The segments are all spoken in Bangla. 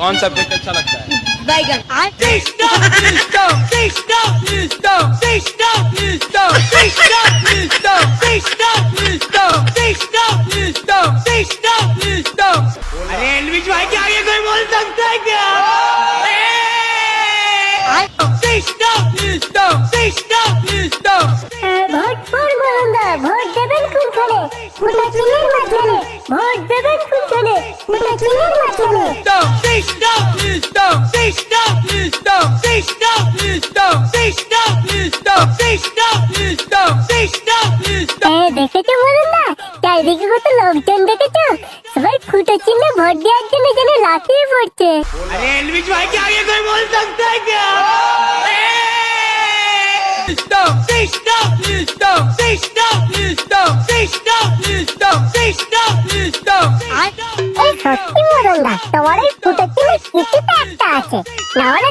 कौन सब्जेक्ट अच्छा लगता है बैगन अरे एलविश भाई के आगे कोई बोल सकता है क्या ভোট পড়বো আমরা ভোট দেবেন কোনখানে মোটা চিনের মাঝখানে ভোট দেবেন কোনখানে মোটা চিনের মাঝখানে এ, দেখেছো বলুন না চারিদিকে কত লোকজন দেখেছো সবাই ফুটো চিহ্নে ভোট দেওয়ার জন্য যেন লাফিয়ে পড়ছে अरे एलविश भाई के आगे कोई बोल सकता है क्या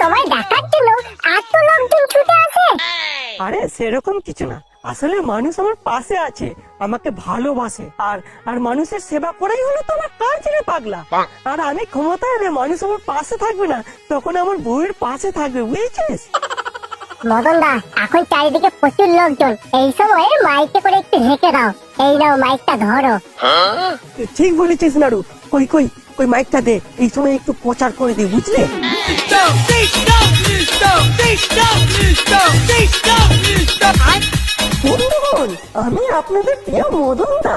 তোমার আরে সেরকম কিছু না। আসলে মানুষ আমার পাশে আছে, আমাকে ভালোবাসে, আর আর মানুষের সেবা করাই হলো তো আমার কাজ রে পাগলা? আর আমি ক্ষমতায় এলে মানুষ আমার পাশে থাকবে না, তখন আমার বউয়ের পাশে থাকবে, বুঝেছিস? মদনদা এখন চারিদিকে প্রচুর লোকজন। এই সময় মাইকে করে একটু ঢেকে দাও। এই নাও মাইকটা ধরো। ঠিক বলেছিস নাড়ু কই কই কই মাইকটা দে। এই সময় একটু প্রচার করে দিই বুঝলে? আমি আপনাদের প্রিয় মদন দা,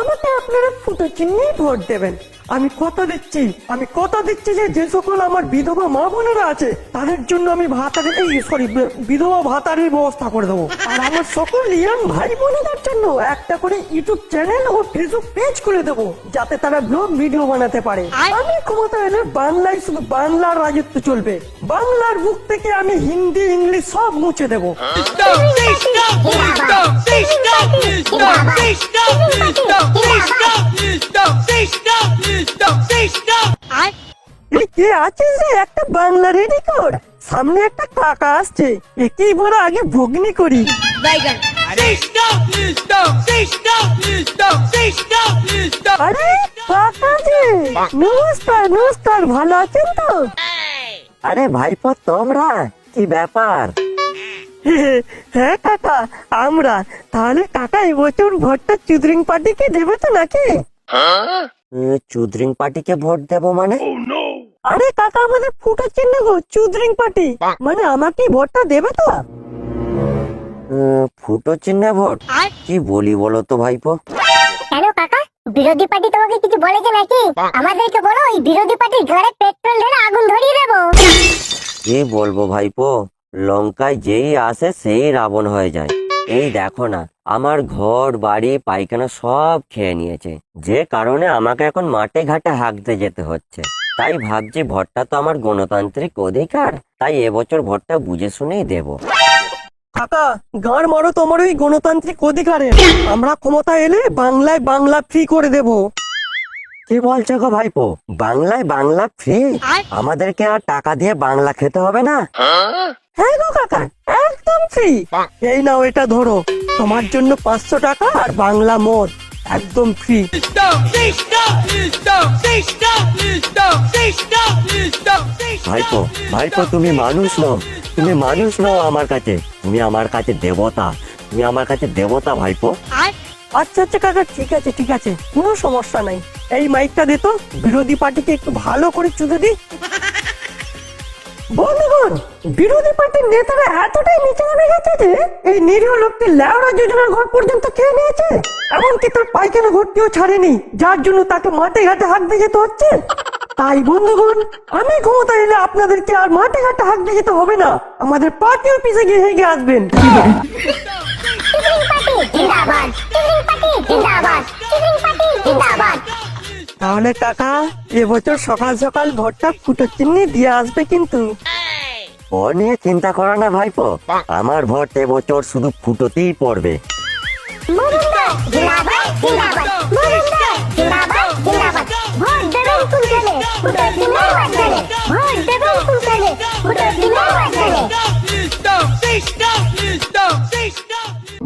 আমাকে আপনারা ফুটো চিহ্নে ভোট দেবেন। আমি কথা দিচ্ছি আমি কথা দিচ্ছি যে যে সকল আমার বিধবা মা বোনেরা আছে তাদের জন্য আমি ভাতার এই সরি বিধবা ভাতারের ব্যবস্থা করে দেবো। আর আমার সকল ইয়াং ভাই বোনেদের জন্য একটা করে ইউটিউব চ্যানেল ও ফেসবুক পেজ করে দেবো যাতে তারা ব্লগ ভিডিও বানাতে পারে। আমি ক্ষমতা এলে বাংলায় শুধু বাংলার রাজত্ব চলবে। বাংলার বুক থেকে আমি হিন্দি ইংলিশ সব মুছে দেবো। এই কে আছে রে? একটা বাংলা রেডি কর সামনে একটা কাকা আসছে। একেই বড় আগে ভগ্নি করি। আরে কাকা যে নমস্কার নমস্কার ভালো আছেন তো? আরে ভাইপো তোমরা? কি ব্যাপার? হ্যাঁ কাকা আমরা। তাহলে কাকা এবছর ভোটটা চুদরিং পার্টি পার্টিকে দেবে তো নাকি? হ্যাঁ? চুদরিং পার্টিকে ভোট দেব মানে? আরে কাকা আমাদের ফুটো চিহ্ন গো চুদরিং পার্টি। মানে আমাকে ভোটটা দেবে তো? ফুটো চিহ্নে ভোট? কি বলি বলো তো ভাইপো? কেন কাকা? বিরোধী পার্টি তোমাকে কিছু বলেছে নাকি? আমাদেরকে বলো ওই বিরোধী পার্টির ঘরে পেট্রোল ঢেলে আগুন ধরিয়ে দেবো। কি বলব ভাইপো? লঙ্কায় যেই আসে সেই রাবণ হয়ে যায়। এই দেখো না আমার ঘর বাড়ি পায়খানা সব খেয়ে নিয়েছে। যে কারণে আমাকে এখন মাঠে ঘাটে হাঁকতে যেতে হচ্ছে। তাই ভাবছি ভোটটা তো আমার গণতান্ত্রিক অধিকার তাই এবছর ভোটটা বুঝে শুনেই দেবো। কাকা গাঁড় মারো তোমার ওই গণতান্ত্রিক অধিকারে আমরা ক্ষমতা এলে বাংলায় বাংলা ফ্রি করে দেব। কি বলছো গো ভাইপো? বাংলায় বাংলা ফ্রি আমাদেরকে আর টাকা দিয়ে বাংলা খেতে হবে না? হ্যাঁ? গো কাকা একদম ফ্রি এই নাও এটা ধরো। তোমার জন্য পাঁচশো টাকা আর বাংলা মদ একদম ফ্রি ভাইপো ভাইপো তুমি মানুষ নও। তুমি মানুষ নও আমার কাছে। তুমি আমার কাছে দেবতা। তুমি আমার কাছে দেবতা ভাইপো। আচ্ছা আচ্ছা কাকা ঠিক আছে ঠিক আছে। কোনো সমস্যা নাই। এই মাইকটা দে তো। বিরোধী পার্টিকে একটু ভালো করে চুদে দি বন্ধুগণ, বিরোধী পার্টির নেতারা এতটাই নিচে নেমে গেছে যে এই নিরীহ লোকটি লেওড়া যোজনার ঘর পর্যন্ত খেয়ে নিয়েছে, এমনকি তার পায়খানা ঘরটিও ছাড়েনি, যার জন্য তাকে মাঠে ঘাটে হাঁকতে যেতে হচ্ছে। তাই বন্ধুগণ, আমি ক্ষমতা এলে আপনাদেরকে আর মাঠে ঘাটে হাঁকতে যেতে হবে না, আমাদের পার্টি অফিসে গিয়ে হেগে আসবেন। জিন্দাবাদ জিন্দাবাদ জিন্দাবাদ। তাহলে কাকা এবছর সকাল সকাল ভোটটা ফুটো চিহ্নে দিয়ে আসবে কিন্তু। ও নিয়ে চিন্তা করো না ভাইপো আমার ভোট এবছর শুধু ফুটোতেই পড়বে।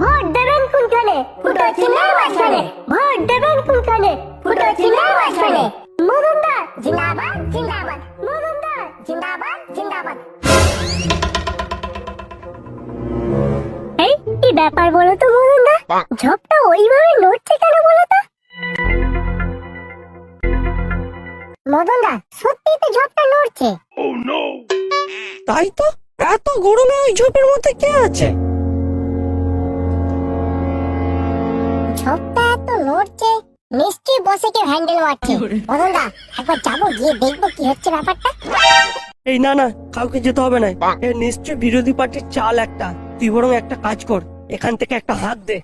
ভোট দেবেন কোনখানে ভোট দেবেন কোনখানে জিন্দাবাদ বলে মজুমদার জিন্দাবাদ জিন্দাবাদ মজুমদার জিন্দাবাদ জিন্দাবাদ এই কি ব্যাপার বলো তো মজুমদার ঝপটা ওইভাবে নড়ছে কেন বলো তো? মদনদা সত্যি তো ঝোপটা নড়ছে? Oh, তাই তো? এত গরমে ওই ঝোপের মধ্যে কে আছে? ঝোপটা এত নড়ছে? নিশ্চয়ই বসে কেউ হ্যান্ডেল মারছে? মদন দা একবার যাব গিয়ে দেখব কি হচ্ছে ব্যাপারটা। এই না না কাউকে যেতে হবে না। এ নিশ্চয় বিরোধী পার্টির চাল একটা। তুই বরং একটা কাজ কর এখান থেকে একটা হাত দে।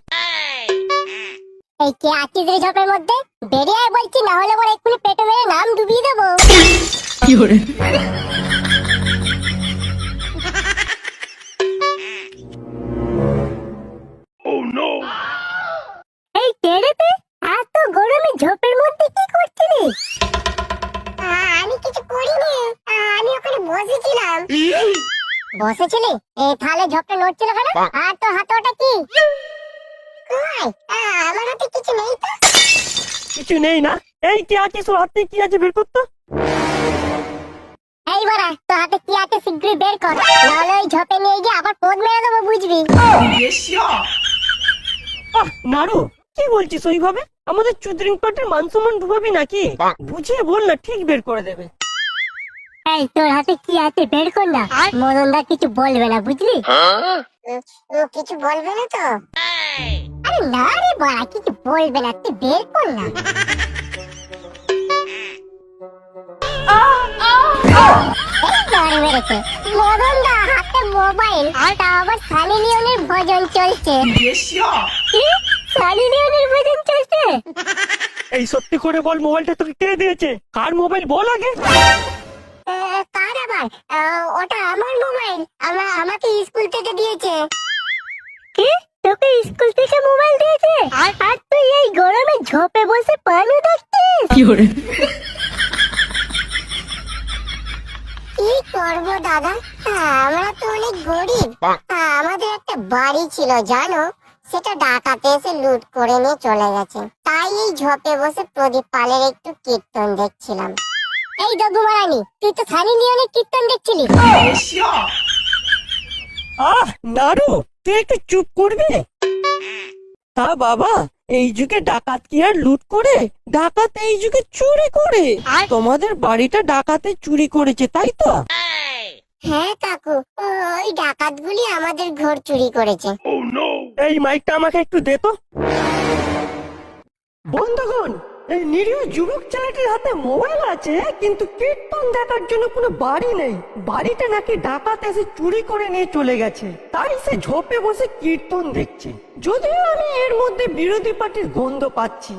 এই কে আছিস রে ঝোপের মধ্যে? বেরিয়ে আয় বলছি না হলে পরে এক্ষুনি পেটে মেরে নাম ডুবিয়ে দেবো। এই তাহলে ঝোপটা নড়ছিল কেন? আর তোর হাতে ওটা কি? আমার হাতে কিছু নেই তো। কিছু নেই না। এই কে আছিস ওর হাতে কি আছে? বের করতো এই বাড়া তোর হাতে কি আছে? শীঘ্রই বের কর। নাহলে ওই ঝোপে নিয়ে গিয়ে আবার পোদ মেরে দেবো বুঝবি? নাড়ু কি বলছিস ওইভাবে? আমাদের চুদ্রিং পার্টির মান সম্মান ডুবাবি নাকি? বুঝিয়ে বল না ঠিক বের করে দেবে। এই তোর হাতে কি আছে? বের কর না। মদনদা কিছু বলবে না বুঝলি? কিছু বলবে না তো? আরে না রে বাড়া কিছু বলবে না তুই বের কর না। হাতে মোবাইল তা আবার সানি লিওনের ভজন চলছে। কি? সানি লিওনের ভজন চলছে? এই সত্যি করে বল মোবাইলটা তোকে কে দিয়েছে? কার মোবাইল? বল আগে। কার আ, ওটা আমার মোবাইল। আমার আমাকে স্কুল থেকে দিয়েছে। কি? তোকে স্কুল থেকে মোবাইল দিয়েছে? আর? তুই এই গরমে ঝোপে বসে পানু দেখছিস? কি করব দাদা? আমরা তো অনেক গরিব। আমাদের একটা বাড়ি ছিল জানো? সেটা ডাকাতে এসে লুট করে নিয়ে চলে গেছে। তাই এই ঝোপে বসে প্রদীপ পালের একটু কীর্তন দেখছিলাম। এই দগু মারানি তুই তো সানি লিওনের কীর্তন দেখছিলি। আহ নাড়ু তুই একটু চুপ করবি? তা বাবা এই যুগে ডাকাত কি আর লুট করে? ডাকাত এই যুগে চুরি করে। তোমাদের বাড়িটা ডাকাতে চুরি করেছে তাই তো? হ্যাঁ কাকু ওই ডাকাতগুলি আমাদের ঘর চুরি করেছে। এই মাইকটা আমাকে একটু দে তো। বন্ধুগণ নিরীহ যুবক ছেলেটির হাতে মোবাইল আছে, কিন্তু কীর্তন দেখার জন্য কোনো বাড়ি নেই। বাড়িটা নাকি ডাকাত এসে চুরি করে নিয়ে চলে গেছে। তাই সে ঝোপে বসে কীর্তন দেখছে। যদিও আমি এর মধ্যে বিরোধী পার্টির গন্ধ পাচ্ছি।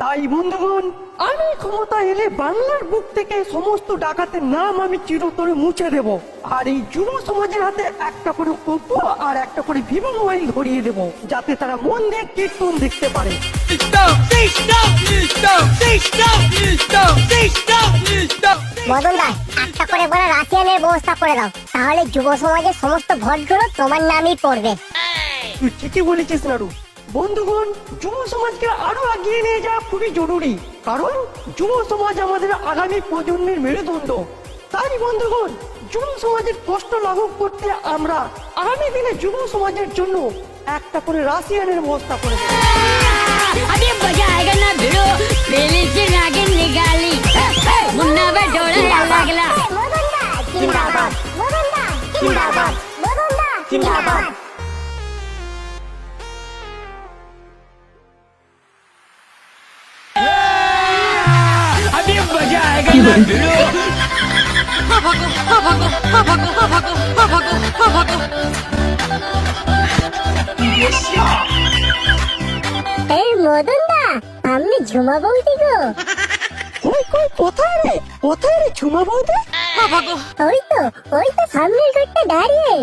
তাই বন্ধুগণ, আমি ক্ষমতা এলে বাংলার বুক থেকে সমস্ত ডাকাতের নাম আমি চিরতরে মুছে দেব। আর এই যুব সমাজের হাতে একটা করে ওপো আর একটা করে ভিভো মোবাইল ধরিয়ে দেব, যাতে তারা মন দিয়ে কীর্তন দেখতে পারে। একটা করে রাশিয়ানের ব্যবস্থা করে দাও। তাহলে যুব সমাজের সমস্ত তোমার নামই পড়বে। তুই ঠিকই বলেছিস বন্ধুগণ, যুব সমাজকে আরও এগিয়ে নিয়ে যাওয়া খুবই জরুরি। কারণ, যুব সমাজ আমাদের আগামী প্রজন্মের মেরুদণ্ড। তাই, বন্ধুগণ, যুব সমাজের কষ্ট লাঘব করতে আমরা আগামী দিনে যুব সমাজের জন্য একটা করে রাশিয়ানের ব্যবস্থা করে দেব। अभी बजा आएगा ना भिड़ो पहले से नागिन निकाली मुन्ना भाई डोड़ा डालना अगला जिंदाबाद जिंदाबाद जिंदाबाद अभी मज़ा आएगा ना भिड़ो Yes, y'all. মদন দা আমি ঝুমা বলছি গো। কই কই কোথায় রে? কোথায় রে ঝুমা বৌদি? ওই তো ওই তো সামনের ঘরটা দাঁড়িয়ে।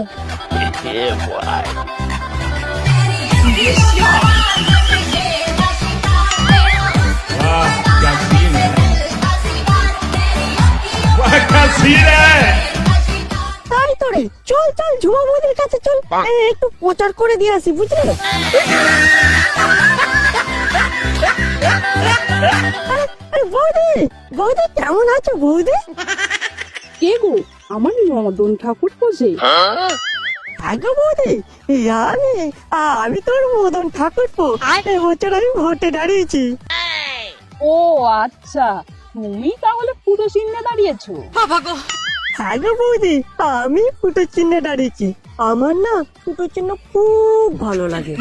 তাই তো রে। চল চল ঝুমা বৌদির কাছে চল। এ, একটু প্রচার করে দিয়ে আসি বুঝলি? বৌদি বৌদি কেমন আছো বৌদি? কে গো? আমার মদন ঠাকুর পোষে আগো বৌদি এই আমি আমি তোর মদন ঠাকুরপো। এবছর আমি ভোটে দাঁড়িয়েছি। ও আচ্ছা। তুমি তাহলে ফুটো চিহ্নে দাঁড়িয়েছো। হ্যালো বৌদি আমি ফুটো চিহ্নে দাঁড়িয়েছি। আমার না ফুটো চিহ্ন খুব ভালো লাগে।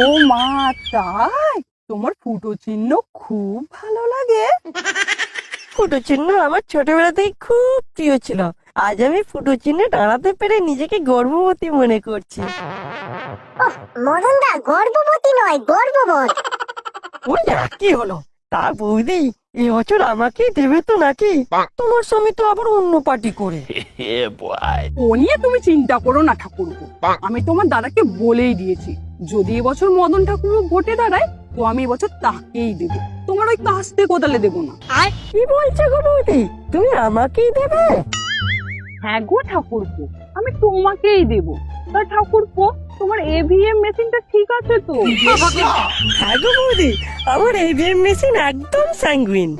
ও মা তাই? তোমার ফুটো চিহ্ন খুব ভালো লাগে। ফুটো চিহ্ন আমার ছোটবেলাতেই খুব প্রিয় ছিল। আজ আমি ফুটো চিহ্নে দাঁড়াতে পেরে নিজেকে গর্ভবতী মনে করছি। মদন দা গর্ভবতী নয় গর্ববোধ ওই কি হলো? তা বৌদি এই বছর আমাকেই দেবে তো নাকি? তোমার স্বামী তো আবার অন্য পার্টি করে। ও নিয়ে তুমি চিন্তা করো না ঠাকুরপো। আমি তোমার দাদাকে বলেই দিয়েছি যদি এবছর মদন ঠাকুর ভোটে দাঁড়ায় তো আমি এবছর তাকেই দেবো তোমার ওই কাস্তে কোদালে দেবো না আর কি বলছো গো বৌদি তুমি আমাকেই দেবে হ্যাঁ গো ঠাকুরপো আমি তোমাকেই দেবো তা ঠাকুরপো তোমার এভিএম মেশিনটা ঠিক আছে তো হ্যাঁ গো বৌদি আমার এভিএম মেশিন একদম স্যাঙ্গুইন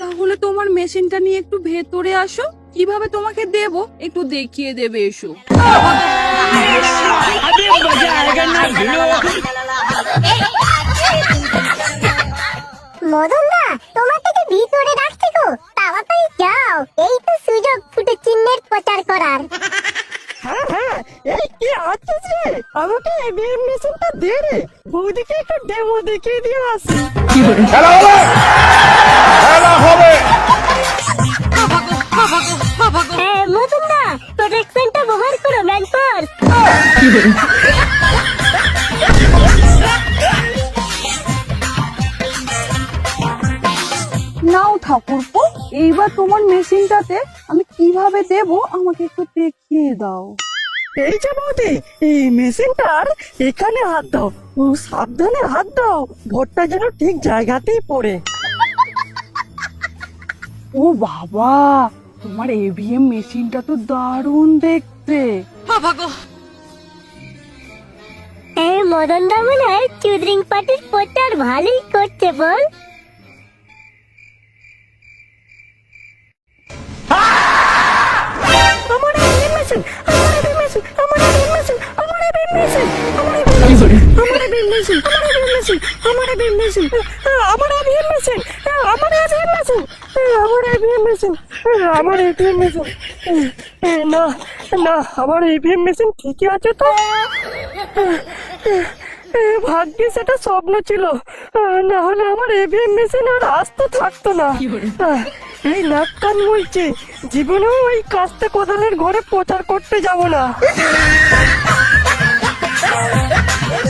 তাহলে তোমার মেশিনটা নিয়ে একটু ভেতরে আসো কীভাবে তোমাকে দেব একটু দেখিয়ে দেবে এসো মদন দা থেকে ভিতরে রাখছি গো। তাড়াতাড়ি যাও। এই তো সুযোগ ফুটে চিহ্নের প্রচার করার। হ্যাঁ হ্যাঁ এই কি আছিস রে? আমাকে এবিএম মেশিনটা দে রে। বৌদিকে একটু ডেমো দেখিয়ে দিয়ে আসি হ্যাঁ ঠাকুরপো? এইবার তোমার মেশিনটাতে আমি কীভাবে দেব আমাকে একটু দেখিয়ে দাও। এই যে বৌদি এই মেশিনটার এখানে হাত দাও ও সাবধানে হাত দাও ভোটটা যেন ঠিক জায়গাতেই পড়ে। ও বাবা তোমার এভিএম মেশিনটা তো দারুণ দেখতে। হ্যাঁ মদন দা মনে হয় চুদরিং পার্টির প্রচার ভালোই করছে বল। আমার এভিএম মেশিন, আমার এভিএম মেশিন, আমার এভিএম মেশিন, আমার এভিএম মেশিন, আমার এভিএম মেশিন, আমার এভিএম মেশিন, আমার এভিএম মেশিন, আমার এভিএম মেশিন আমার এভিএম মেশিন আমার এভিএম মেশিন আমার এভিএম মেশিন না না আমার এভিএম মেশিন ঠিকই আছে তো? ভাগ্যে সেটা স্বপ্ন ছিল। না হলে আমার এভিএম মেশিন আর আসতো থাকতো না। এই নাক কান বলছে জীবনেও ওই কাস্তে কোদালের ঘরে প্রচার করতে যাব না।